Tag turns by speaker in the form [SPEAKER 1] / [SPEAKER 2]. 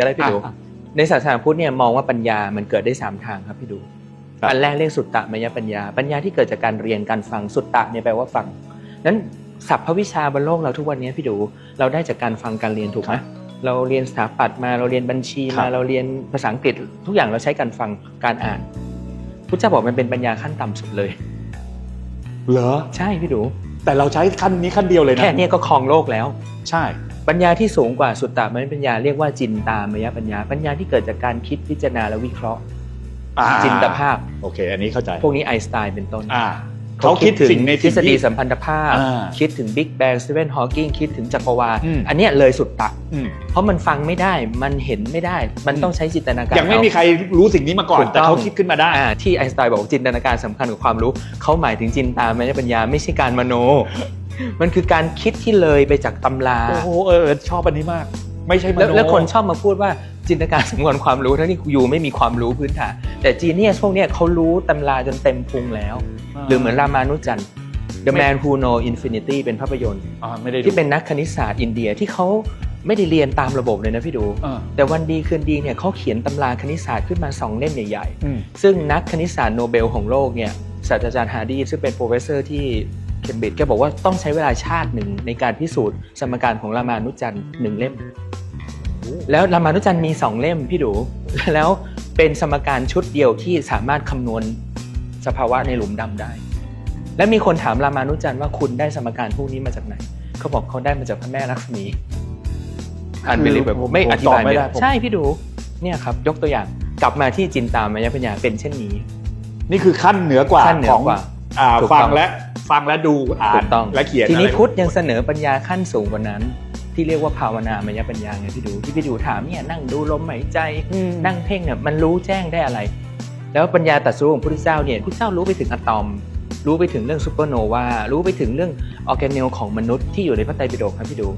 [SPEAKER 1] จะได้พี่ดู
[SPEAKER 2] อะ
[SPEAKER 1] ในศาสนาพุทธเนี่ยมองว่าปัญญามันเกิดได้สามทางครับพี่ดู
[SPEAKER 2] ครับ
[SPEAKER 1] อันแรกเรียกสุตตะมยปัญญา ปัญญาที่เกิดจากการเรียนการฟังสุตตะเนี่ยแปลว่าฟังนั้นศัพท์พระวิชาบนโลกเราทุกวันนี้พี่ดู เราได้จากการฟังการเรียนถูกไหมเราเรียนสถาปัตย์มาเราเรียนบัญชี
[SPEAKER 2] ครั
[SPEAKER 1] มา
[SPEAKER 2] บ
[SPEAKER 1] เราเรียนภาษาอังกฤษ ทุกอย่างเราใช้การฟังการอ่านพุทธเจ้าบอกมันเป็นปัญญาขั้นต่ำสุดเลย
[SPEAKER 2] เหรอ
[SPEAKER 1] ใช่พี่ดู
[SPEAKER 2] แต่เราใช้ขั้นนี้ขั้นเดียวเลยนะ
[SPEAKER 1] แค่เนี้ก็ครองโลกแล้ว
[SPEAKER 2] ใช่
[SPEAKER 1] ปัญญาที่สูงกว่าสุตตะมยปัญญาเรียกว่าจินตามยปัญญา ปัญญาที่เกิดจากการคิดพิจารณาและวิเคราะห์
[SPEAKER 2] อ่า
[SPEAKER 1] จินตภาพ
[SPEAKER 2] โอเค อันนี้เข้าใจ
[SPEAKER 1] พวกนี้ไอน์สไตน์เป็นต้น
[SPEAKER 2] อ่า เขาคิดสิ่งใน
[SPEAKER 1] ทฤษฎี
[SPEAKER 2] ที่
[SPEAKER 1] สัมพันธภาพ
[SPEAKER 2] อ่า
[SPEAKER 1] คิดถึงบิ๊กแบงสตีเวนฮอว์กิงคิดถึงจักรวาล
[SPEAKER 2] อืม
[SPEAKER 1] อันเนี้ยเลยสุดตะ
[SPEAKER 2] อืม
[SPEAKER 1] เพราะมันฟังไม่ได้มันเห็นไม่ได้ มัน
[SPEAKER 2] อืม
[SPEAKER 1] ต้องใช้จินตนาการ
[SPEAKER 2] ยังไม่มีใครรู้สิ่งนี้มาก่อน
[SPEAKER 1] ถูกต้อง
[SPEAKER 2] แต่เขาคิดขึ้นมาได้
[SPEAKER 1] อ่าที่ไอน์สไตน์บอกว่าจินตนาการสำคัญกับความรู้ เขาหมายถึงจินตามยปัญญาไม่ใช่การมโน มันคือการคิดที่เลยไปจากตำรา
[SPEAKER 2] โอ้โหเออชอบอันนี้มาก ไม่ใช่ม
[SPEAKER 1] แล้ว
[SPEAKER 2] โน
[SPEAKER 1] แล้วคนชอบมาพูดว่าจินตนาการสำคัญความรู้ทั้งที่อยู่ไม่มีความรู้พื้นฐานแต่จีเนียสพวกเนี้ยเขารู้ตำราจนเต็มพุงแล้ว หรือเหมือนรามานุจันทร์ The Man Who Know Infinity เป็นภาพยนตร์
[SPEAKER 2] อ่าไม่ได้ดู
[SPEAKER 1] ที่เป็นนักคณิตศาสตร์อินเดียที่เขาไม่ได้เรียนตามระบบเลยนะพี่ดู
[SPEAKER 2] อ่า
[SPEAKER 1] แต่วันดีคืนดีเนี่ยเขาเขียนตำราคณิตศาสตร์ขึ้นมาสองเล่มใหญ่
[SPEAKER 2] อืม
[SPEAKER 1] ๆซึ่งนักคณิตศาสตร์โนเบลของโลกเนี่ยศาสตราจารย์ฮาร์ดีซึ่งเป็นโปรเฟสเซอร์ที่ เคมบริดจ์แกบอกว่าต้องใช้เวลาชาติหนึ่งในการพิสูจน์สมการของรามานุจันทร์หนึ่งเล่ม แล้วรามานุจันทร์มีสองเล่มพี่ดูแล้วเป็นสมการชุดเดียวที่สามารถคำนวณสภาวะในหลุมดำได้ และมีคนถามรามานุจันทร์ว่าคุณได้สมการพวกนี้มาจากไหน เขาบอกเขาได้มาจากพระแม่ลักษมีอ่านไปเลยแบบ
[SPEAKER 2] ผม
[SPEAKER 1] ไม่อธิบาย
[SPEAKER 2] ผมตอบไม่
[SPEAKER 1] ไม่
[SPEAKER 2] ได้
[SPEAKER 1] ได้
[SPEAKER 2] ผม
[SPEAKER 1] ใช่พี่ดูเนี่ยครับยกตัวอย่างกลับมาที่จินตามายปัญญาเป็นเช่นนี้
[SPEAKER 2] นี่คือขั้นเหนือกว่า
[SPEAKER 1] ขั้นเหนื
[SPEAKER 2] ข
[SPEAKER 1] อ
[SPEAKER 2] อง
[SPEAKER 1] กว่า
[SPEAKER 2] อ่า
[SPEAKER 1] ถูก
[SPEAKER 2] ฟั
[SPEAKER 1] ต้
[SPEAKER 2] ง
[SPEAKER 1] อง
[SPEAKER 2] และ ฟังและดูอ่า
[SPEAKER 1] ถู
[SPEAKER 2] น
[SPEAKER 1] กต้อง
[SPEAKER 2] และเขียน
[SPEAKER 1] ทีนี้
[SPEAKER 2] อะไร
[SPEAKER 1] พุทธยังเสนอปัญญาขั้นสูงกว่านั้น ที่เรียกว่าภาวนามยปัญญาไงพี่ดูที่พี่ดูถามเนี่ยนั่งดูลมหายใจ
[SPEAKER 2] อืม
[SPEAKER 1] นั่งเพ่งเนี่ยมันรู้แจ้งได้อะไร แล้วปัญญาตรัดสู้ของพระพุทธเจ้าเนี่ยพระพุทธเจ้ารู้ไปถึงอะตอม รู้ไปถึงเรื่องซูเปอร์โนวารู้ไปถึงเรื่องออร์แกเนลของมนุษย์ที่อยู่ในพระไตรปิฎกครับพี่ดู